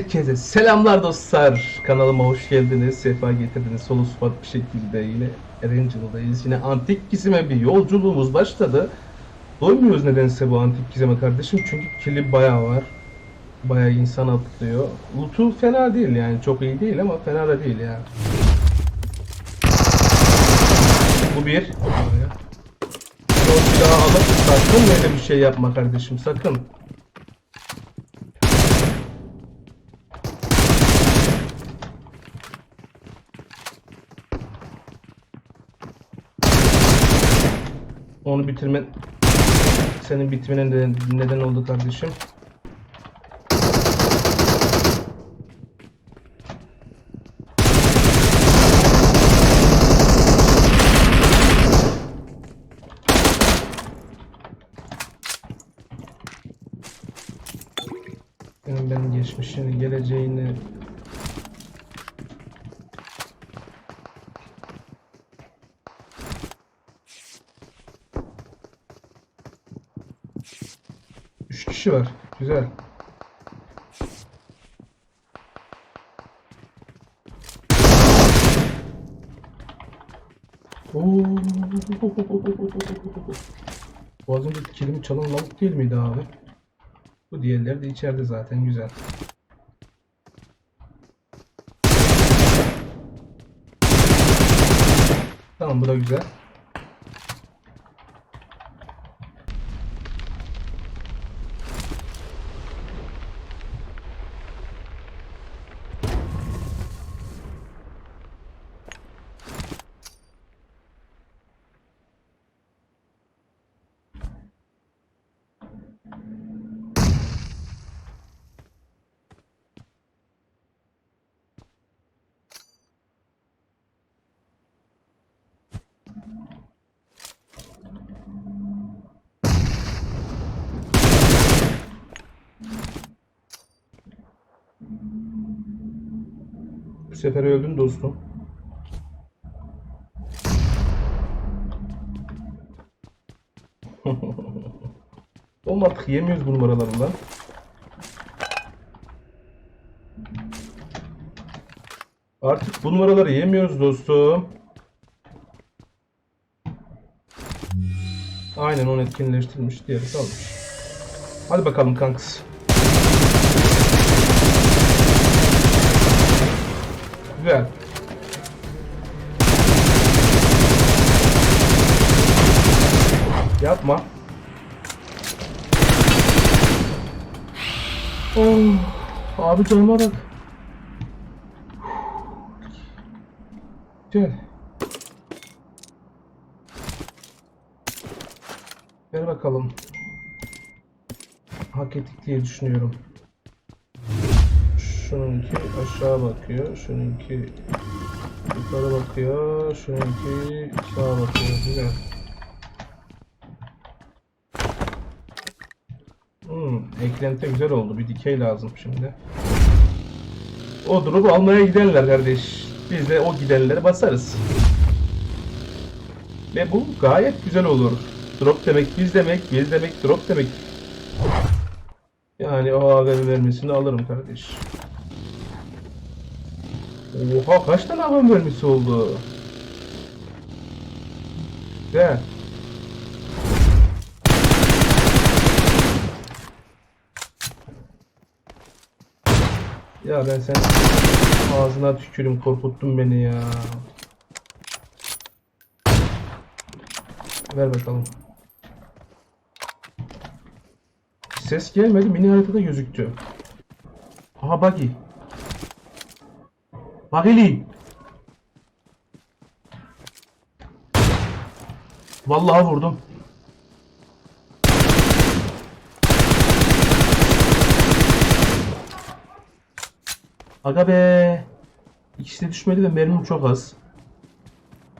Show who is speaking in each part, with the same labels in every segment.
Speaker 1: Herkese selamlar dostlar. Kanalıma hoş geldiniz. Sefa getirdiniz. Solu sıfat bir şekilde yine Erangel'dayız. Yine antik gizime bir yolculuğumuz başladı. Doymuyoruz nedense bu antik gizeme kardeşim. Çünkü kili bayağı var. Bayağı insan atlıyor. Loot'u fena değil yani. Çok iyi değil ama fena da değil yani. Bu bir. O silahı alıp sakın böyle bir şey yapma kardeşim. Sakın. Onu bitirmen senin bitmene de neden oldu kardeşim. Kişi var. Güzel. Oo. Önce kilimi çalan lavuk değil miydi abi? Bu diğerleri de içeride zaten güzel. Tamam bu da güzel. Bu sefer öldün dostum. Oğlum artık yemiyoruz bu numaralarından. Artık bu numaraları yemiyoruz dostum. Aynen onu etkinleştirmiş. Diğeri kalmış. Hadi bakalım kanks. Güzel. Yapma. Oh, abi canıma bak. Gel. Ver bakalım. Hak ettik diye düşünüyorum. Şununki aşağı bakıyor. Şununki yukarı bakıyor. Şununki sağa bakıyor. Güzel. Hmm, eklenti güzel oldu. Bir dikey lazım şimdi. O drop'u almaya giderler kardeş. Biz de o gidenleri basarız. Ve bu gayet güzel olur. Drop demek biz demek, biz demek drop demek. Yani o AVM vermesini alırım kardeş. Oha kaç tane AVM vermesi oldu? Güzel. Ya ben sen ağzına tükürüm korkuttun beni ya. Ver bakalım. Ses gelmedi mini haritada gözüktü. Aha buggy. Buggy'li. Vallahi vurdum. Aga be. İkisi de düşmedi ve mermim çok az.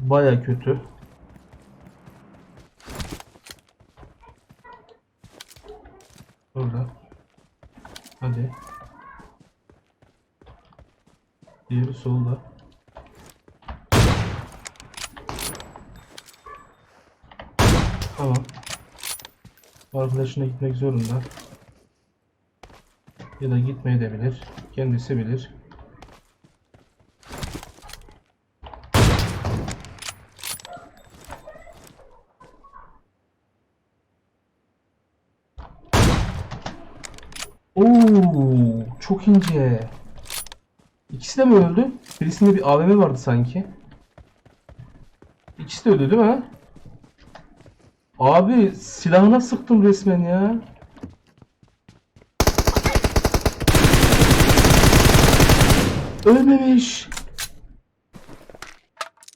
Speaker 1: Baya kötü. Orada. Hadi. Diğeri solda. Tamam. Arkadaşına gitmek zorunda. Ya da gitmeyebilir. Kendisi bilir. Oo, çok ince. İkisi de mi öldü? Birisinde bir AVM vardı sanki. İkisi de öldü değil mi? Abi silahına sıktım resmen ya. Ölmemiş.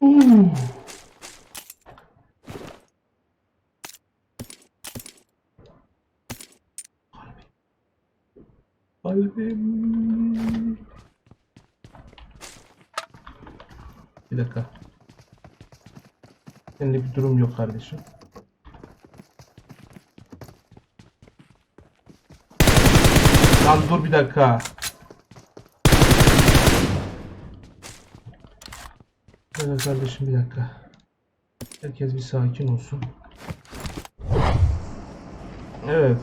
Speaker 1: Oo. Kalbim. Bir dakika. Seninle bir durum yok kardeşim. Lan dur bir dakika. Evet kardeşim bir dakika. Herkes bir sakin olsun. Evet.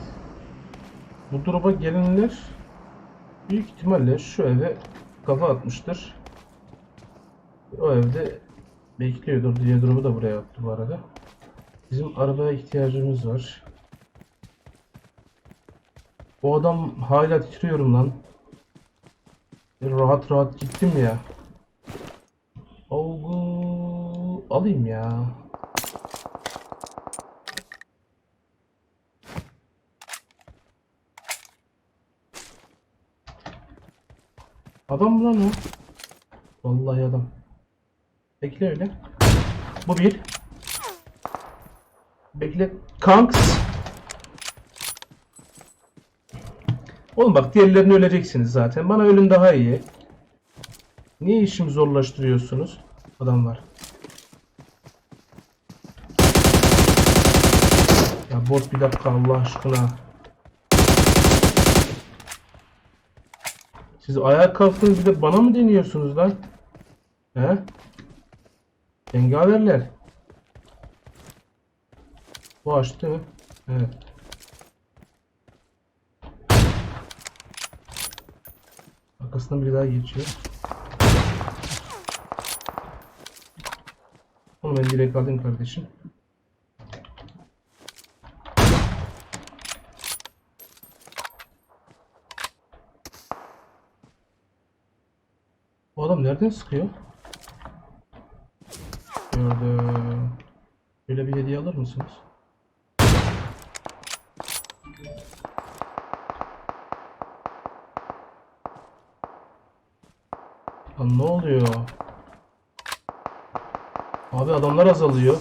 Speaker 1: Bu drop'a gelenler büyük ihtimalle şu eve kafa atmıştır. O evde bekliyordur. Diğer drop'u da buraya attı bu arada. Bizim arabaya ihtiyacımız var. O adam hala titriyorum lan. Rahat rahat gittim ya. Olgu alayım ya. Adam lan o? Vallahi adam. Bekle öyle. Bu bir. Bekle. Kanks. Oğlum bak diğerlerini öleceksiniz zaten. Bana ölüm daha iyi. Niye işimi zorlaştırıyorsunuz? Adam var. Ya bot bir dakika Allah aşkına. Siz ayağa kalktınız bir de bana mı deniyorsunuz lan? He? Cengaverler. Bu açtı mi? Evet. Arkasından biri daha geçiyor. Onu ben direkt alayım kardeşim. Adam nereden sıkıyor? Gördüm. Böyle bir hediye alır mısınız? Lan ne oluyor? Abi adamlar azalıyor.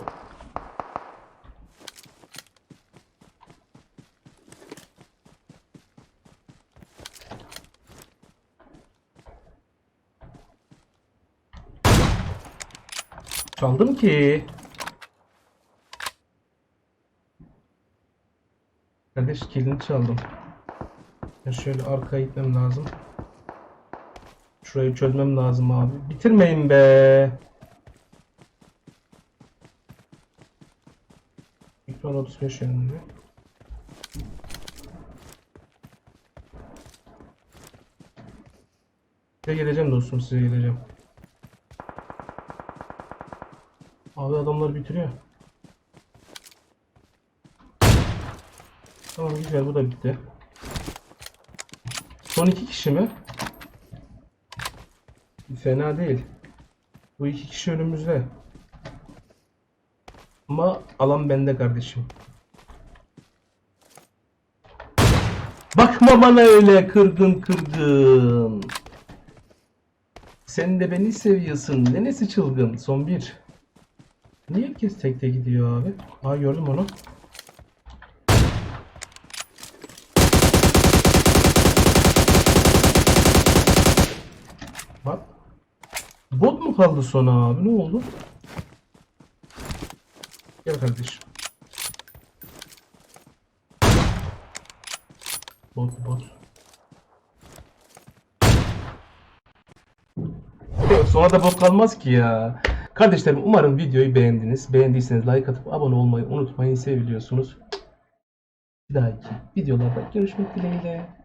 Speaker 1: Çaldım ki. Kardeş kilini çaldım. Ben şöyle arkaya gitmem lazım. Şurayı çözmem lazım abi. Bitirmeyin be. Ekran 35 yönünde. Size geleceğim dostum size geleceğim. Abi adamlar bitiriyor. Tamam güzel bu da bitti. Son iki kişi mi? Fena değil. Bu iki kişi önümüzde. Ama alan bende kardeşim. Bakma bana öyle kırgın kırgın. Sen de beni seviyorsun. Nenesi çılgın. Son bir. Niye herkes tekte gidiyor abi? Aa gördüm onu. Bak. Bot mu kaldı sona abi? Ne oldu? Gel kardeşim. Bot bot. Sonra da bot kalmaz ki ya. Kardeşlerim umarım videoyu beğendiniz. Beğendiyseniz like atıp abone olmayı unutmayın. Seviliyorsunuz. Bir dahaki videolarda görüşmek dileğiyle.